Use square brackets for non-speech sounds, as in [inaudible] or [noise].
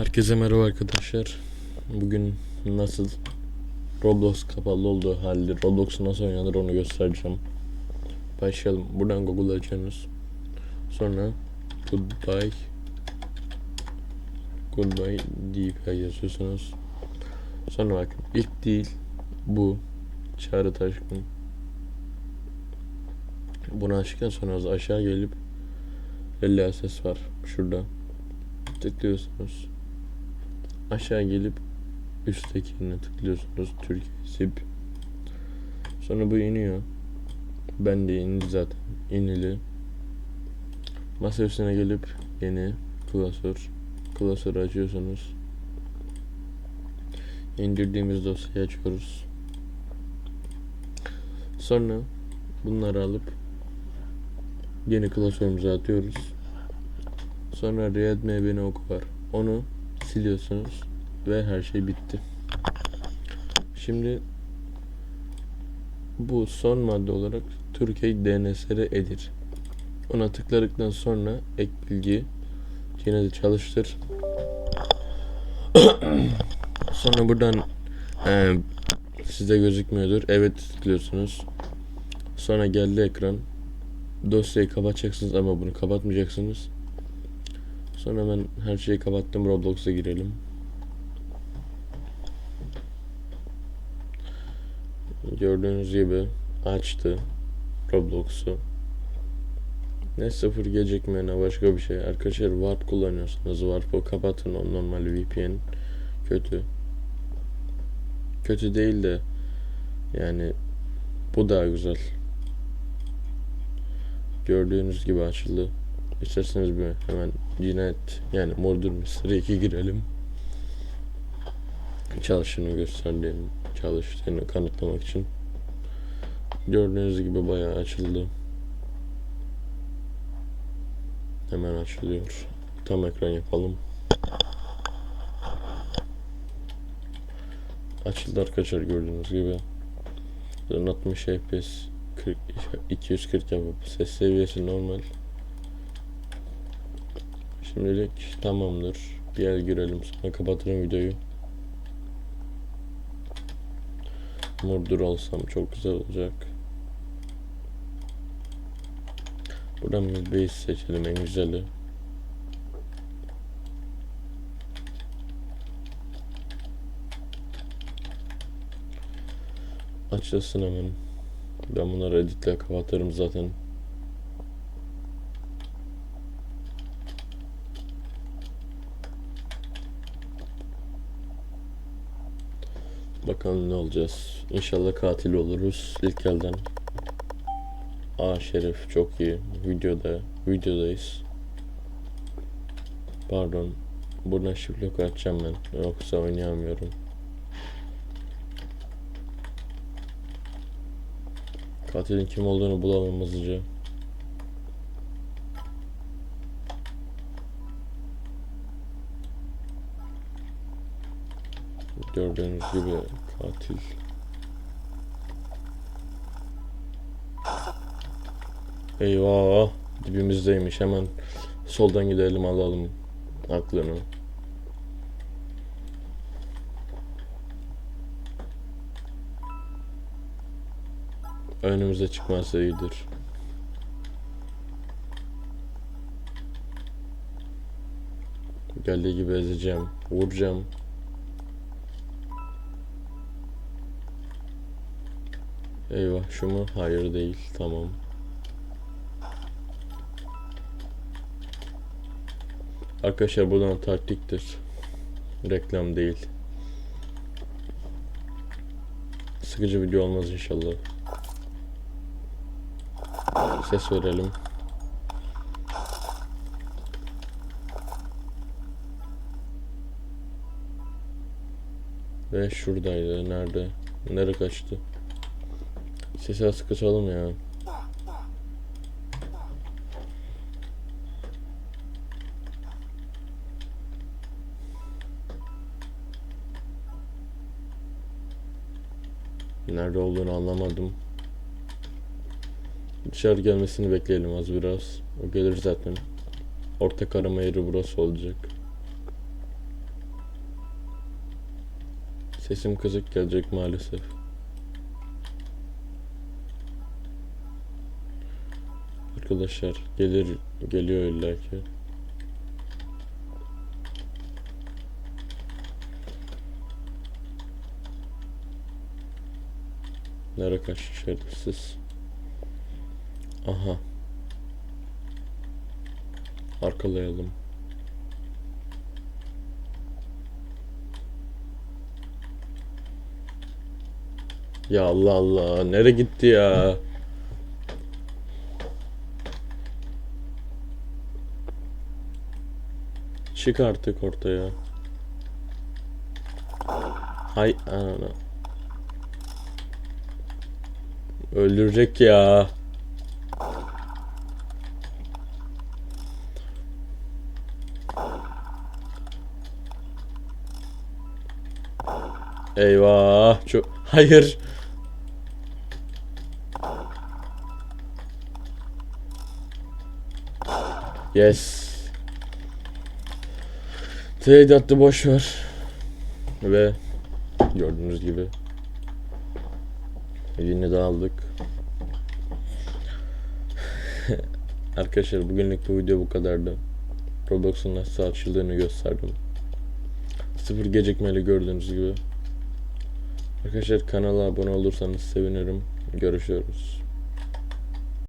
Herkese merhaba arkadaşlar. Bugün nasıl Roblox kapalı olduğu halde Roblox'u nasıl oynanır onu göstereceğim. Başlayalım. Buradan Google açıyorsunuz. Sonra Goodbye Goodbye DP yazıyorsunuz. Sonra bakın ilk değil bu Çağrı Taşkın. Bunu açtıktan sonra aşağı gelip 50 ses var şurada tıklıyorsunuz. Aşağı gelip üsttekine tıklıyorsunuz. Türkiye SIP. Sonra bu iniyor. Ben de indi zaten. İnili. Masa üstüne gelip yeni klasör. Klasörü açıyorsunuz. İndirdiğimiz dosyayı açıyoruz. Sonra bunları alıp yeni klasörümüze atıyoruz. Sonra Readme beni oku var. Onu siliyorsunuz ve her şey bitti. Şimdi bu son madde olarak Türkiye DNS'leri edir. Ona tıkladıktan sonra ek bilgi yine de çalıştır. [coughs] sonra buradan e, size gözükmüyordur. Evet tıklıyorsunuz. Sonra geldi ekran. Dosyayı kapatacaksınız ama bunu kapatmayacaksınız. Sonra ben her şeyi kapattım. Roblox'a girelim. Gördüğünüz gibi açtı Roblox'u. Ne sıfır gecikme ne başka bir şey. Arkadaşlar Warp kullanıyorsanız Warp'ı kapatın. O normal VPN kötü. Kötü değil de yani bu daha güzel. Gördüğünüz gibi açıldı. İsterseniz bir hemen cinayet yani Murder Mystery 2 girelim. Çalışını gösterdiğini, çalıştığını kanıtlamak için. Gördüğünüz gibi bayağı açıldı. Hemen açılıyor. Tam ekran yapalım. Açıldı arkadaşlar gördüğünüz gibi. 60 FPS 40, 240 yapıp ses seviyesi normal. Şimdilik tamamdır. Bir el girelim sonra kapatırım videoyu. Murdur olsam çok güzel olacak. Buradan bir base seçelim en güzeli. Açılsın hemen. Ben bunları editle kapatırım zaten. Bakalım ne olacağız. İnşallah katil oluruz ilk elden. Aa Şerif çok iyi. Videoda videodayız. Pardon. Buradan shift lock açacağım ben. Yoksa oynayamıyorum. Katilin kim olduğunu bulalım hızlıca. Gördüğünüz gibi katil. Eyvah dibimizdeymiş hemen soldan gidelim alalım aklını. Önümüze çıkmazsa iyidir. Geldiği gibi ezeceğim, vuracağım. Eyvah şu mu? Hayır değil. Tamam. Arkadaşlar buradan taktiktir. Reklam değil. Sıkıcı video olmaz inşallah. Ses verelim. Ve şuradaydı. Nerede? Nereye kaçtı? Sesi az kısalım ya. Nerede olduğunu anlamadım. Dışarı gelmesini bekleyelim az biraz. O gelir zaten. Ortak arama yeri burası olacak. Sesim kızık gelecek maalesef. Arkadaşlar gelir geliyor illaki. Nere kaçtı şerefsiz. Aha. Arkalayalım. Ya Allah Allah. Nere gitti ya? Çık artık ortaya. Hay anana. Öldürecek ya. Eyvah. Çok hayır. Yes. Trade attı boş ver. Ve gördüğünüz gibi yine de aldık. [laughs] Arkadaşlar bugünlük bu video bu kadardı. Roblox'un nasıl açıldığını gösterdim. Sıfır gecikmeli gördüğünüz gibi. Arkadaşlar kanala abone olursanız sevinirim. Görüşürüz.